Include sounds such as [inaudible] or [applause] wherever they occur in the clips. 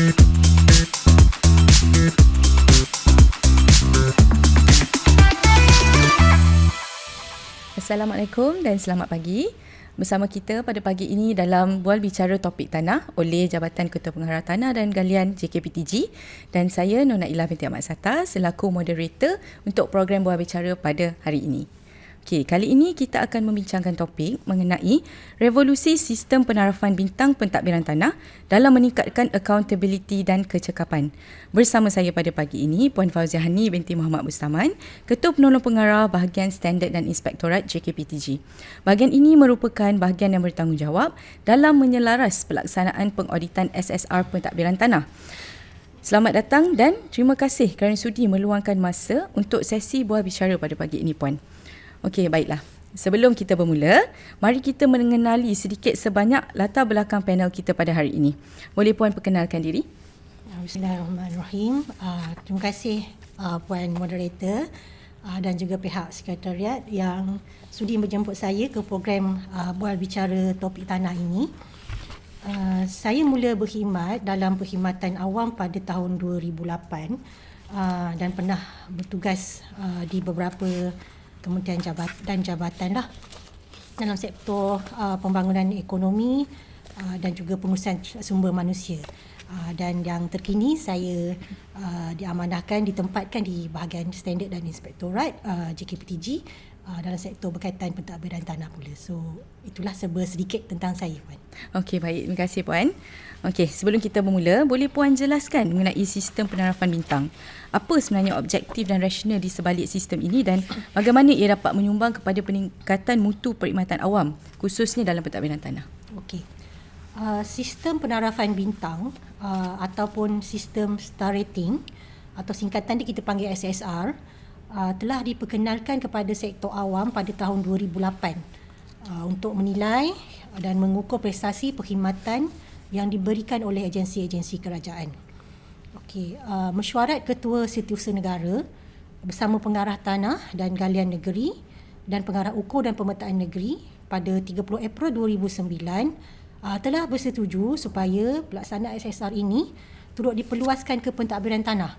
Assalamualaikum dan selamat pagi. Bersama kita pada pagi ini dalam Bual Bicara Topik Tanah oleh Jabatan Ketua Pengarah Tanah dan Galian JKPTG dan saya Nona Ilah binti Ahmad Sata selaku moderator untuk program Bual Bicara pada hari ini. Okey, kali ini kita akan membincangkan topik mengenai revolusi sistem penarafan bintang pentadbiran tanah dalam meningkatkan accountability dan kecekapan. Bersama saya pada pagi ini Puan Fauzia Hani binti Muhammad Bustaman, Ketua Penolong Pengarah Bahagian Standard dan Inspektorat JKPTG. Bahagian ini merupakan bahagian yang bertanggungjawab dalam menyelaras pelaksanaan pengauditan SSR pentadbiran tanah. Selamat datang dan terima kasih kerana sudi meluangkan masa untuk sesi buah bicara pada pagi ini Puan. Okey, baiklah. Sebelum kita bermula, mari kita mengenali sedikit sebanyak latar belakang panel kita pada hari ini. Boleh Puan perkenalkan diri? Bismillahirrahmanirrahim. Uh, terima kasih uh, Puan Moderator uh, dan juga pihak Sekretariat yang sudi menjemput saya ke program uh, Bual Bicara Topik Tanah ini. Uh, saya mula berkhidmat dalam perkhidmatan awam pada tahun 2008 uh, dan pernah bertugas uh, di beberapa kementerian jabat dan jabatan lah dalam sektor uh, pembangunan ekonomi uh, dan juga pengurusan sumber manusia. Uh, dan yang terkini saya uh, diamanahkan ditempatkan di bahagian standard dan inspektorat uh, JKPTG uh, dalam sektor berkaitan pentadbiran tanah pula. So itulah serba sedikit tentang saya puan. Okey baik terima kasih puan. Okey sebelum kita bermula boleh puan jelaskan mengenai sistem penarafan bintang. Apa sebenarnya objektif dan rasional di sebalik sistem ini dan bagaimana ia dapat menyumbang kepada peningkatan mutu perkhidmatan awam khususnya dalam pentadbiran tanah. Okey. Uh, sistem penarafan bintang uh, ataupun sistem star rating atau singkatan dia kita panggil SSR uh, telah diperkenalkan kepada sektor awam pada tahun 2008 uh, untuk menilai dan mengukur prestasi perkhidmatan yang diberikan oleh agensi-agensi kerajaan. Okey, uh, mesyuarat Ketua Setiausaha Negara bersama Pengarah Tanah dan Galian Negeri dan Pengarah Ukur dan Pemetaan Negeri pada 30 April 2009 uh, telah bersetuju supaya pelaksanaan SSR ini turut diperluaskan ke pentadbiran tanah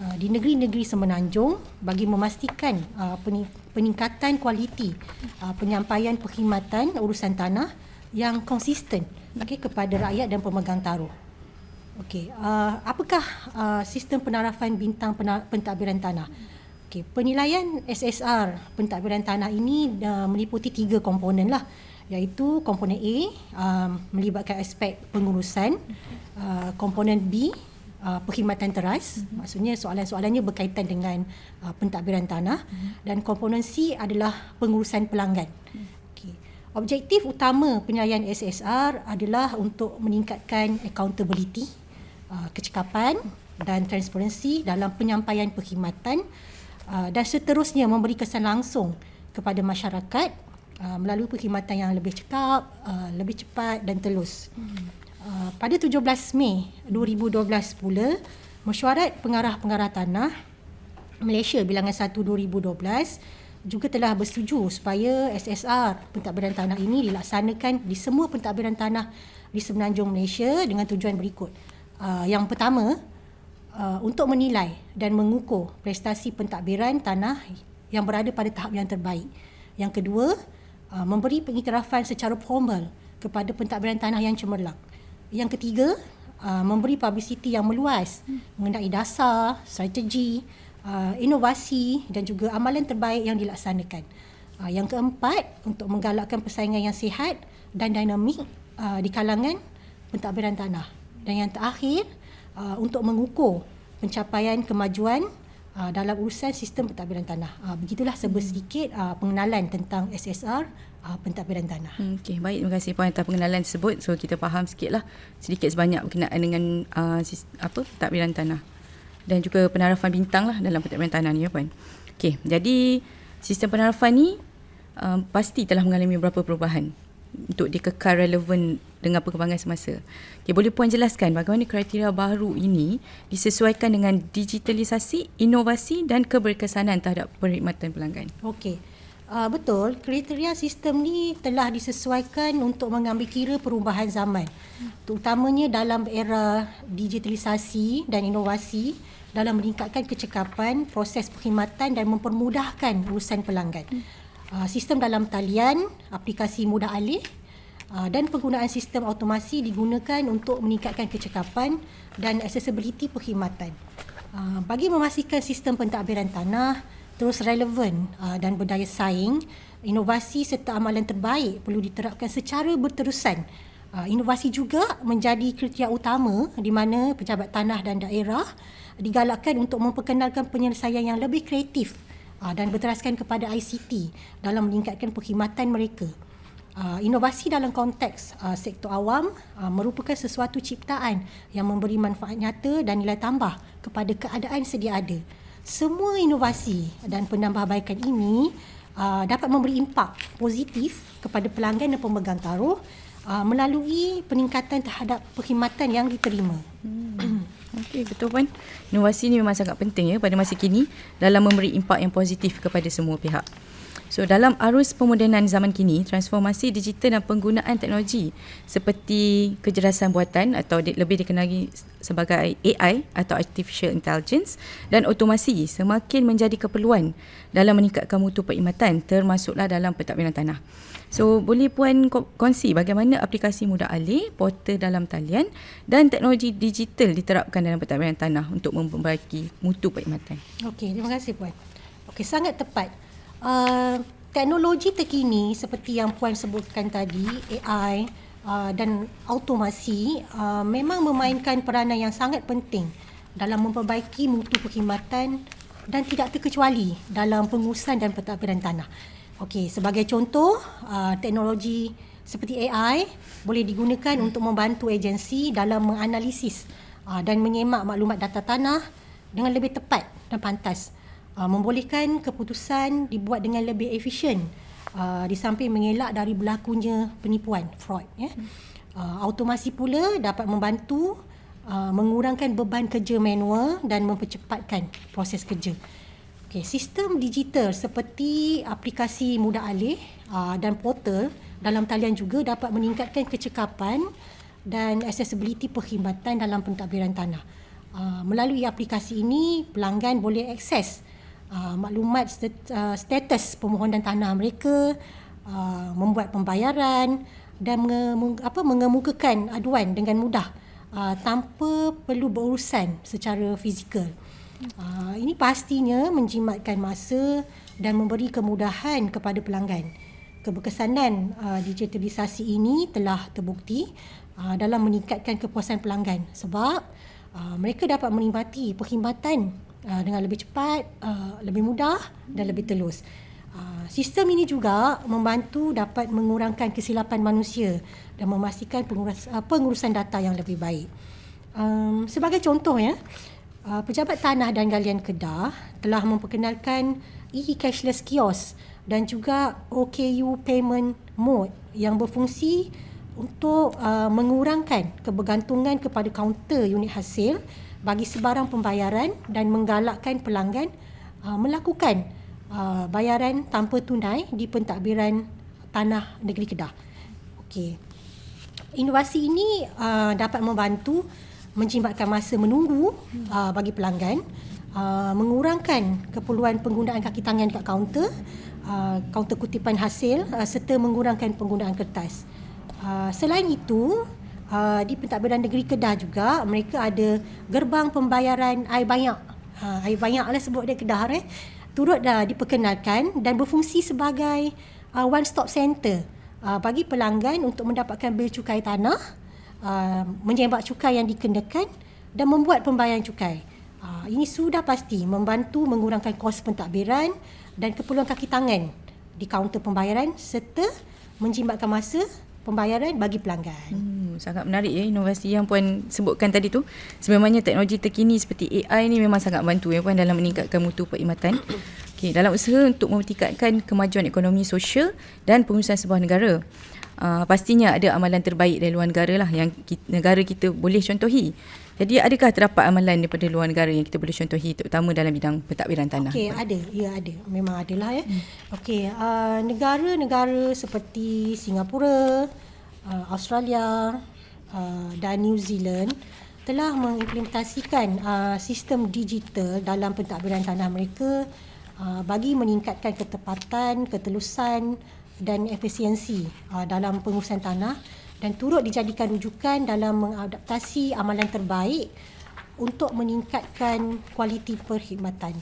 uh, di negeri-negeri semenanjung bagi memastikan uh, peningkatan kualiti uh, penyampaian perkhidmatan urusan tanah yang konsisten okay, kepada rakyat dan pemegang taruh. Okey, uh, apakah uh, sistem penarafan bintang pentadbiran tanah? Okey, penilaian SSR pentadbiran tanah ini uh, meliputi tiga komponen lah iaitu komponen A um, melibatkan aspek pengurusan uh, komponen B uh, perkhidmatan teras mm-hmm. maksudnya soalan-soalannya berkaitan dengan uh, pentadbiran tanah mm-hmm. dan komponen C adalah pengurusan pelanggan objektif utama penilaian SSR adalah untuk meningkatkan accountability uh, kecekapan dan transparansi dalam penyampaian perkhidmatan uh, dan seterusnya memberi kesan langsung kepada masyarakat uh, melalui perkhidmatan yang lebih cekap, lebih cepat dan telus. Pada 17 Mei 2012 pula, mesyuarat pengarah-pengarah tanah Malaysia bilangan 1 2012 juga telah bersetuju supaya SSR pentadbiran tanah ini dilaksanakan di semua pentadbiran tanah di semenanjung Malaysia dengan tujuan berikut. Uh, yang pertama, uh, untuk menilai dan mengukur prestasi pentadbiran tanah yang berada pada tahap yang terbaik. Yang kedua, uh, memberi pengiktirafan secara formal kepada pentadbiran tanah yang cemerlang. Yang ketiga, uh, memberi publiciti yang meluas hmm. mengenai dasar, strategi, uh, inovasi dan juga amalan terbaik yang dilaksanakan. Uh, yang keempat, untuk menggalakkan persaingan yang sihat dan dinamik uh, di kalangan pentadbiran tanah. Dan yang terakhir, uh, untuk mengukur pencapaian kemajuan uh, dalam urusan sistem pentadbiran tanah. Uh, begitulah serba sedikit uh, pengenalan tentang SSR uh, pentadbiran tanah. Hmm, okey, baik. Terima kasih puan atas pengenalan tersebut. So kita faham sikitlah sedikit sebanyak berkenaan dengan uh, apa pentadbiran tanah dan juga penarafan bintang lah dalam pentadbiran tanah ni ya puan. Okey, jadi sistem penarafan ni uh, pasti telah mengalami beberapa perubahan untuk dia kekal relevan dengan perkembangan semasa. Okay, boleh puan jelaskan bagaimana kriteria baru ini disesuaikan dengan digitalisasi, inovasi dan keberkesanan terhadap perkhidmatan pelanggan? Okey. Uh, betul, kriteria sistem ni telah disesuaikan untuk mengambil kira perubahan zaman. Terutamanya dalam era digitalisasi dan inovasi dalam meningkatkan kecekapan, proses perkhidmatan dan mempermudahkan urusan pelanggan. Uh, sistem dalam talian, aplikasi mudah alih uh, dan penggunaan sistem automasi digunakan untuk meningkatkan kecekapan dan accessibility perkhidmatan. Uh, bagi memastikan sistem pentadbiran tanah terus relevan dan berdaya saing, inovasi serta amalan terbaik perlu diterapkan secara berterusan. Inovasi juga menjadi kriteria utama di mana pejabat tanah dan daerah digalakkan untuk memperkenalkan penyelesaian yang lebih kreatif uh, dan berteraskan kepada ICT dalam meningkatkan perkhidmatan mereka. Uh, inovasi dalam konteks uh, sektor awam uh, merupakan sesuatu ciptaan yang memberi manfaat nyata dan nilai tambah kepada keadaan sedia ada semua inovasi dan penambahbaikan ini uh, dapat memberi impak positif kepada pelanggan dan pemegang taruh uh, melalui peningkatan terhadap perkhidmatan yang diterima. Hmm. Okey, betul puan. Inovasi ini memang sangat penting ya pada masa kini dalam memberi impak yang positif kepada semua pihak. So dalam arus pemodenan zaman kini, transformasi digital dan penggunaan teknologi seperti kecerdasan buatan atau lebih dikenali sebagai AI atau Artificial Intelligence dan otomasi semakin menjadi keperluan dalam meningkatkan mutu perkhidmatan termasuklah dalam pentadbiran tanah. So boleh puan kongsi bagaimana aplikasi mudah alih, portal dalam talian dan teknologi digital diterapkan dalam pentadbiran tanah untuk memperbaiki mutu perkhidmatan. Okey, terima kasih puan. Okey, sangat tepat. Uh, teknologi terkini seperti yang puan sebutkan tadi AI uh, dan automasi uh, memang memainkan peranan yang sangat penting dalam memperbaiki mutu perkhidmatan dan tidak terkecuali dalam pengurusan dan pentadbiran tanah. Okey, sebagai contoh, uh, teknologi seperti AI boleh digunakan untuk membantu agensi dalam menganalisis uh, dan menyemak maklumat data tanah dengan lebih tepat dan pantas. Uh, membolehkan keputusan dibuat dengan lebih efisien uh, di samping mengelak dari berlakunya penipuan fraud ya. Uh, automasi pula dapat membantu uh, mengurangkan beban kerja manual dan mempercepatkan proses kerja Okay, sistem digital seperti aplikasi mudah alih uh, dan portal dalam talian juga dapat meningkatkan kecekapan dan accessibility perkhidmatan dalam pentadbiran tanah. Uh, melalui aplikasi ini, pelanggan boleh akses uh, maklumat uh, status permohonan tanah mereka, uh, membuat pembayaran dan menge, apa, mengemukakan aduan dengan mudah uh, tanpa perlu berurusan secara fizikal. Uh, ini pastinya menjimatkan masa dan memberi kemudahan kepada pelanggan. Keberkesanan uh, digitalisasi ini telah terbukti uh, dalam meningkatkan kepuasan pelanggan sebab uh, mereka dapat menikmati perkhidmatan uh, dengan lebih cepat, uh, lebih mudah dan lebih telus. Sistem ini juga membantu dapat mengurangkan kesilapan manusia dan memastikan pengurus, pengurusan data yang lebih baik. Um, sebagai contoh ya, uh, pejabat tanah dan galian Kedah telah memperkenalkan e-cashless kiosk dan juga OKU payment mode yang berfungsi untuk uh, mengurangkan kebergantungan kepada kaunter unit hasil bagi sebarang pembayaran dan menggalakkan pelanggan uh, melakukan uh, bayaran tanpa tunai di pentadbiran tanah negeri Kedah. Okey. Inovasi ini uh, dapat membantu menjimatkan masa menunggu uh, bagi pelanggan, uh, mengurangkan keperluan penggunaan kaki tangan dekat kaunter, uh, kaunter kutipan hasil uh, serta mengurangkan penggunaan kertas. Uh, selain itu, uh, di pentadbiran negeri Kedah juga mereka ada gerbang pembayaran air banyak. Uh, air banyak lah sebut dia Kedah eh. Turut dah diperkenalkan dan berfungsi sebagai uh, one stop center uh, bagi pelanggan untuk mendapatkan bil cukai tanah, uh, menyebab cukai yang dikenakan dan membuat pembayaran cukai. Uh, ini sudah pasti membantu mengurangkan kos pentadbiran dan keperluan kaki tangan di kaunter pembayaran serta menjimatkan masa pembayaran bagi pelanggan. Hmm, sangat menarik ya inovasi yang puan sebutkan tadi tu. Sebenarnya teknologi terkini seperti AI ni memang sangat bantu ya puan dalam meningkatkan mutu perkhidmatan. Okey, dalam usaha untuk mempertingkatkan kemajuan ekonomi sosial dan pengurusan sebuah negara. Uh, pastinya ada amalan terbaik dari luar negara lah yang kita, negara kita boleh contohi. Jadi adakah terdapat amalan daripada luar negara yang kita boleh contohi terutama dalam bidang pentadbiran tanah? Okey, ada. Ya, ada. Memang ada lah ya. Hmm. Okey, uh, negara-negara seperti Singapura, uh, Australia uh, dan New Zealand telah mengimplementasikan uh, sistem digital dalam pentadbiran tanah mereka uh, bagi meningkatkan ketepatan, ketelusan dan efisiensi uh, dalam pengurusan tanah dan turut dijadikan rujukan dalam mengadaptasi amalan terbaik untuk meningkatkan kualiti perkhidmatan.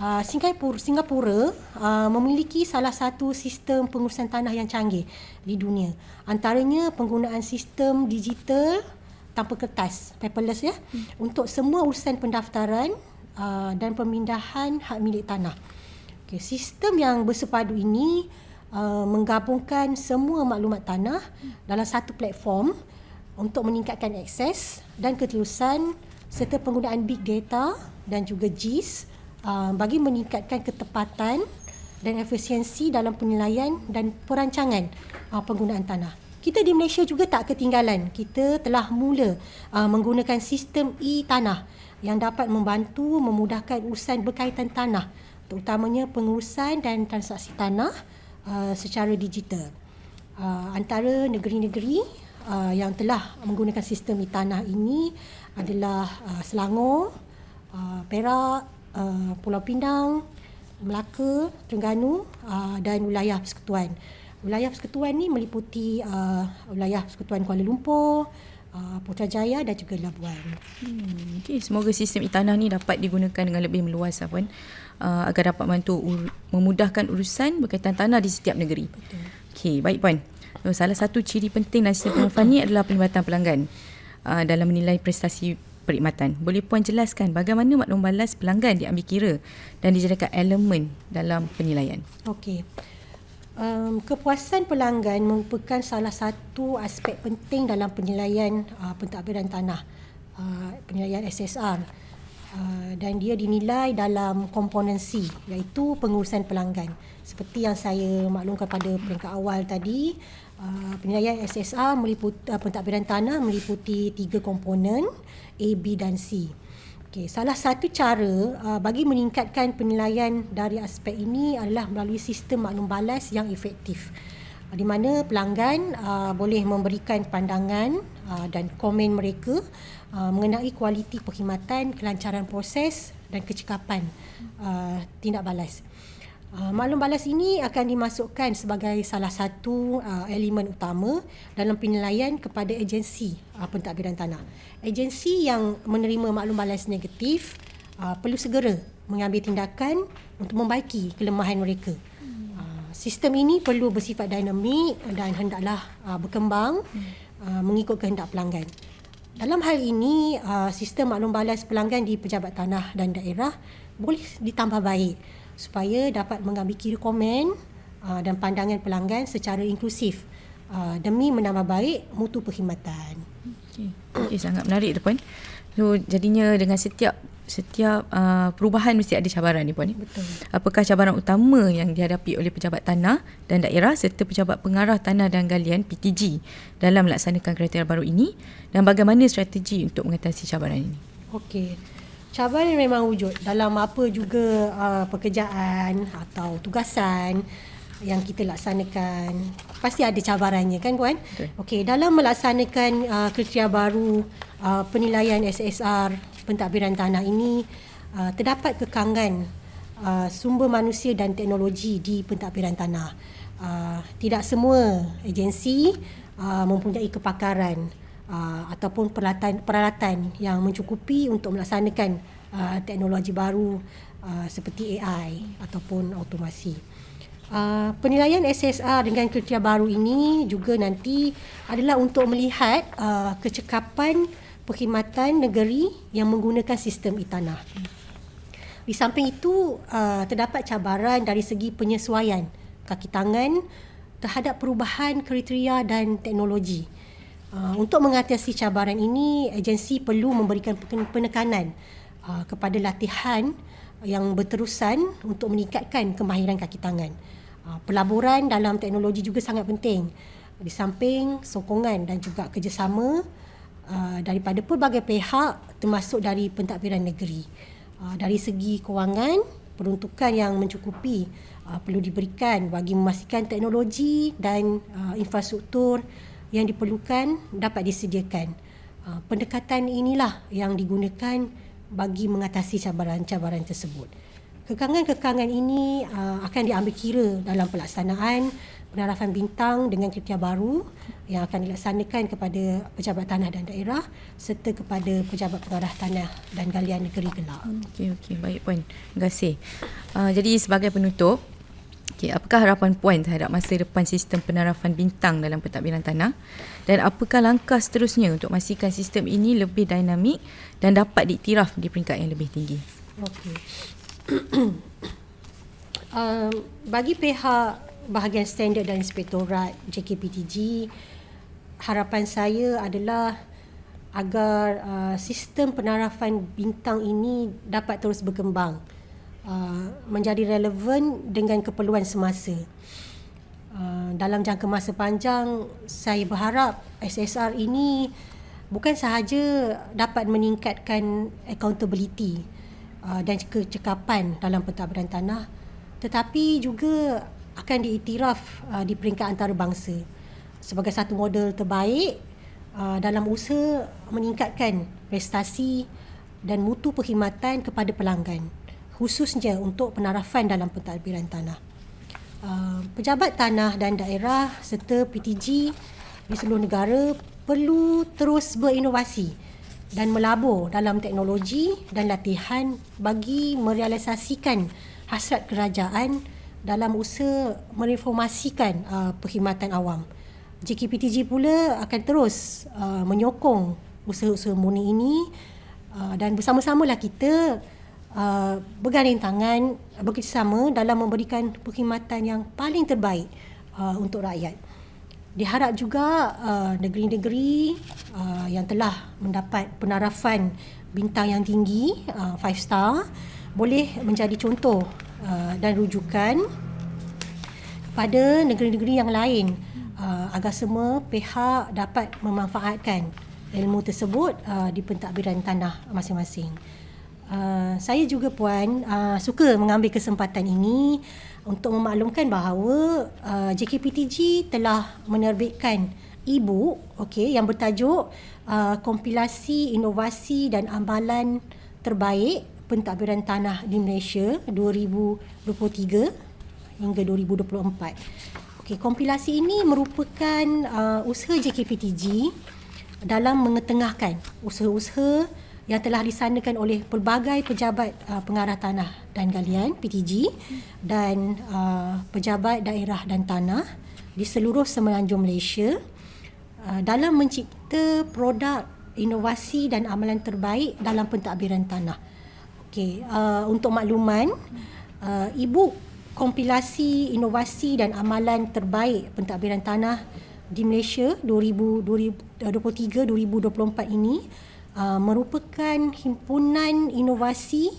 Uh, Singapura, Singapura uh, memiliki salah satu sistem pengurusan tanah yang canggih di dunia. Antaranya penggunaan sistem digital tanpa kertas, paperless ya, hmm. untuk semua urusan pendaftaran uh, dan pemindahan hak milik tanah. Okay, sistem yang bersepadu ini uh, menggabungkan semua maklumat tanah dalam satu platform untuk meningkatkan akses dan ketelusan serta penggunaan big data dan juga GIS uh, bagi meningkatkan ketepatan dan efisiensi dalam penilaian dan perancangan uh, penggunaan tanah. Kita di Malaysia juga tak ketinggalan. Kita telah mula uh, menggunakan sistem e-tanah yang dapat membantu memudahkan urusan berkaitan tanah, terutamanya pengurusan dan transaksi tanah uh, secara digital. Uh, antara negeri-negeri uh, yang telah menggunakan sistem e-tanah ini adalah uh, Selangor, uh, Perak, uh, Pulau Pinang, Melaka, Terengganu uh, dan wilayah persekutuan. Wilayah persekutuan ni meliputi uh, wilayah persekutuan Kuala Lumpur, uh, Putrajaya dan juga Labuan. Hmm, okay. Semoga sistem e-tanah ni dapat digunakan dengan lebih meluas Puan. Uh, agar dapat membantu ur- memudahkan urusan berkaitan tanah di setiap negeri. Betul. Okey, baik Puan. So, salah satu ciri penting dalam sistem pengurusan ni adalah pelibatan pelanggan uh, dalam menilai prestasi perkhidmatan. Boleh Puan jelaskan bagaimana maklum balas pelanggan diambil kira dan dijadikan elemen dalam penilaian? Okey. Um, kepuasan pelanggan merupakan salah satu aspek penting dalam penilaian uh, pentadbiran tanah, uh, penilaian SSR. Uh, dan dia dinilai dalam komponen C iaitu pengurusan pelanggan. Seperti yang saya maklumkan pada peringkat awal tadi, uh, penilaian SSR meliputi uh, pentadbiran tanah meliputi tiga komponen A, B dan C. Okay, salah satu cara uh, bagi meningkatkan penilaian dari aspek ini adalah melalui sistem maklum balas yang efektif. Uh, di mana pelanggan uh, boleh memberikan pandangan uh, dan komen mereka uh, mengenai kualiti perkhidmatan, kelancaran proses dan kecekapan uh, tindak balas. Uh, maklum balas ini akan dimasukkan sebagai salah satu uh, elemen utama dalam penilaian kepada agensi uh, pentadbiran tanah. Agensi yang menerima maklum balas negatif uh, perlu segera mengambil tindakan untuk membaiki kelemahan mereka. Uh, sistem ini perlu bersifat dinamik dan hendaklah uh, berkembang uh, mengikut kehendak pelanggan. Dalam hal ini, uh, sistem maklum balas pelanggan di pejabat tanah dan daerah boleh ditambah baik supaya dapat mengambil kira komen uh, dan pandangan pelanggan secara inklusif uh, demi menambah baik mutu perkhidmatan. Okey, okay, sangat menarik tu puan. So jadinya dengan setiap setiap uh, perubahan mesti ada cabaran ni puan. Betul. Apakah cabaran utama yang dihadapi oleh pejabat tanah dan daerah serta pejabat pengarah tanah dan galian PTG dalam melaksanakan kriteria baru ini dan bagaimana strategi untuk mengatasi cabaran ini? Okey. Cabaran memang wujud dalam apa juga uh, pekerjaan atau tugasan yang kita laksanakan. Pasti ada cabarannya kan puan? Okey dalam melaksanakan uh, kriteria baru uh, penilaian SSR pentadbiran tanah ini uh, terdapat kekangan uh, sumber manusia dan teknologi di pentadbiran tanah. Uh, tidak semua agensi uh, mempunyai kepakaran uh, ataupun peralatan peralatan yang mencukupi untuk melaksanakan uh, teknologi baru uh, seperti AI ataupun automasi Uh, penilaian SSR dengan kriteria baru ini juga nanti adalah untuk melihat uh, kecekapan perkhidmatan negeri yang menggunakan sistem e-tanah. Di samping itu, uh, terdapat cabaran dari segi penyesuaian kaki tangan terhadap perubahan kriteria dan teknologi. Uh, untuk mengatasi cabaran ini, agensi perlu memberikan penekanan uh, kepada latihan yang berterusan untuk meningkatkan kemahiran kaki tangan. Ah, pelaburan dalam teknologi juga sangat penting. Di samping sokongan dan juga kerjasama uh, daripada pelbagai pihak termasuk dari pentadbiran negeri. Uh, dari segi kewangan, peruntukan yang mencukupi uh, perlu diberikan bagi memastikan teknologi dan uh, infrastruktur yang diperlukan dapat disediakan. Uh, pendekatan inilah yang digunakan bagi mengatasi cabaran-cabaran tersebut. Kekangan-kekangan ini uh, akan diambil kira dalam pelaksanaan penarafan bintang dengan kriteria baru yang akan dilaksanakan kepada pejabat tanah dan daerah serta kepada pejabat pengarah tanah dan galian negeri gelap. Okey okey baik puan. Terima kasih. Uh, jadi sebagai penutup Okay, apakah harapan puan terhadap masa depan sistem penarafan bintang dalam pentadbiran tanah dan apakah langkah seterusnya untuk memastikan sistem ini lebih dinamik dan dapat diiktiraf di peringkat yang lebih tinggi? Okey. uh, [coughs] bagi pihak bahagian standard dan inspektorat JKPTG harapan saya adalah agar uh, sistem penarafan bintang ini dapat terus berkembang uh, menjadi relevan dengan keperluan semasa. Uh, dalam jangka masa panjang saya berharap SSR ini bukan sahaja dapat meningkatkan accountability uh, dan kecekapan dalam pentadbiran tanah tetapi juga akan diiktiraf uh, di peringkat antarabangsa sebagai satu model terbaik uh, dalam usaha meningkatkan prestasi dan mutu perkhidmatan kepada pelanggan khususnya untuk penarafan dalam pentadbiran tanah. Uh, pejabat tanah dan daerah serta PTG di seluruh negara perlu terus berinovasi dan melabur dalam teknologi dan latihan bagi merealisasikan hasrat kerajaan dalam usaha mereformasikan uh, perkhidmatan awam. JKPTG pula akan terus uh, menyokong usaha-usaha murni ini uh, dan bersama-samalah kita uh, berganding tangan bekerjasama dalam memberikan perkhidmatan yang paling terbaik uh, untuk rakyat. Diharap juga uh, negeri-negeri uh, yang telah mendapat penarafan bintang yang tinggi, uh, five star, boleh menjadi contoh Uh, dan rujukan kepada negeri-negeri yang lain uh, agar semua pihak dapat memanfaatkan ilmu tersebut uh, di pentadbiran tanah masing-masing. Uh, saya juga puan uh, suka mengambil kesempatan ini untuk memaklumkan bahawa uh, JKPTG telah menerbitkan e-book okay, yang bertajuk uh, kompilasi inovasi dan amalan terbaik pentadbiran tanah di Malaysia 2023 hingga 2024. Okey, kompilasi ini merupakan uh, usaha JKPTG dalam mengetengahkan usaha-usaha yang telah disanakan oleh pelbagai pejabat uh, pengarah tanah dan galian PTG dan uh, pejabat daerah dan tanah di seluruh semenanjung Malaysia uh, dalam mencipta produk inovasi dan amalan terbaik dalam pentadbiran tanah. Okey, uh, untuk makluman, uh, ibu kompilasi inovasi dan amalan terbaik pentadbiran tanah di Malaysia 2023-2024 ini uh, merupakan himpunan inovasi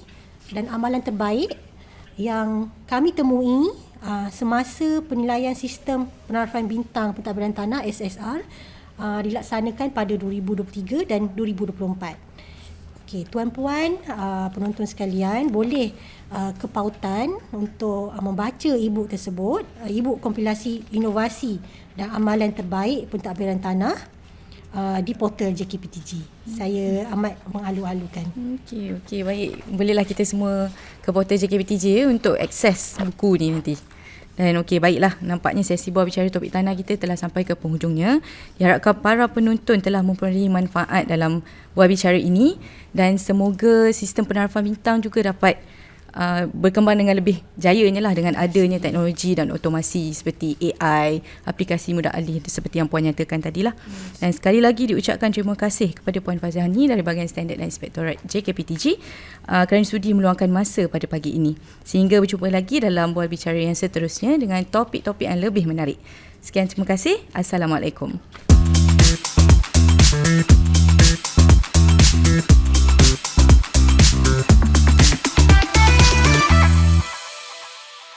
dan amalan terbaik yang kami temui uh, semasa penilaian sistem penarafan bintang pentadbiran tanah SSR uh, dilaksanakan pada 2023 dan 2024. Okey, tuan-puan, uh, penonton sekalian, boleh uh, ke pautan untuk uh, membaca e-book tersebut, uh, e-book kompilasi inovasi dan amalan terbaik pentadbiran tanah uh, di portal JKPTG. Hmm. Saya amat mengalu-alukan. Okey, okey, baik. Bolehlah kita semua ke portal JKPTG untuk akses buku ni nanti. Dan okey baiklah nampaknya sesi buah bicara topik tanah kita telah sampai ke penghujungnya. Diharapkan para penonton telah memperoleh manfaat dalam buah bicara ini dan semoga sistem penarafan bintang juga dapat uh, berkembang dengan lebih jayanya lah dengan adanya teknologi dan otomasi seperti AI, aplikasi mudah alih seperti yang Puan nyatakan tadi lah. Dan sekali lagi diucapkan terima kasih kepada Puan Fazihani dari bahagian standard dan inspektorat JKPTG uh, kerana sudi meluangkan masa pada pagi ini. Sehingga berjumpa lagi dalam bual bicara yang seterusnya dengan topik-topik yang lebih menarik. Sekian terima kasih. Assalamualaikum.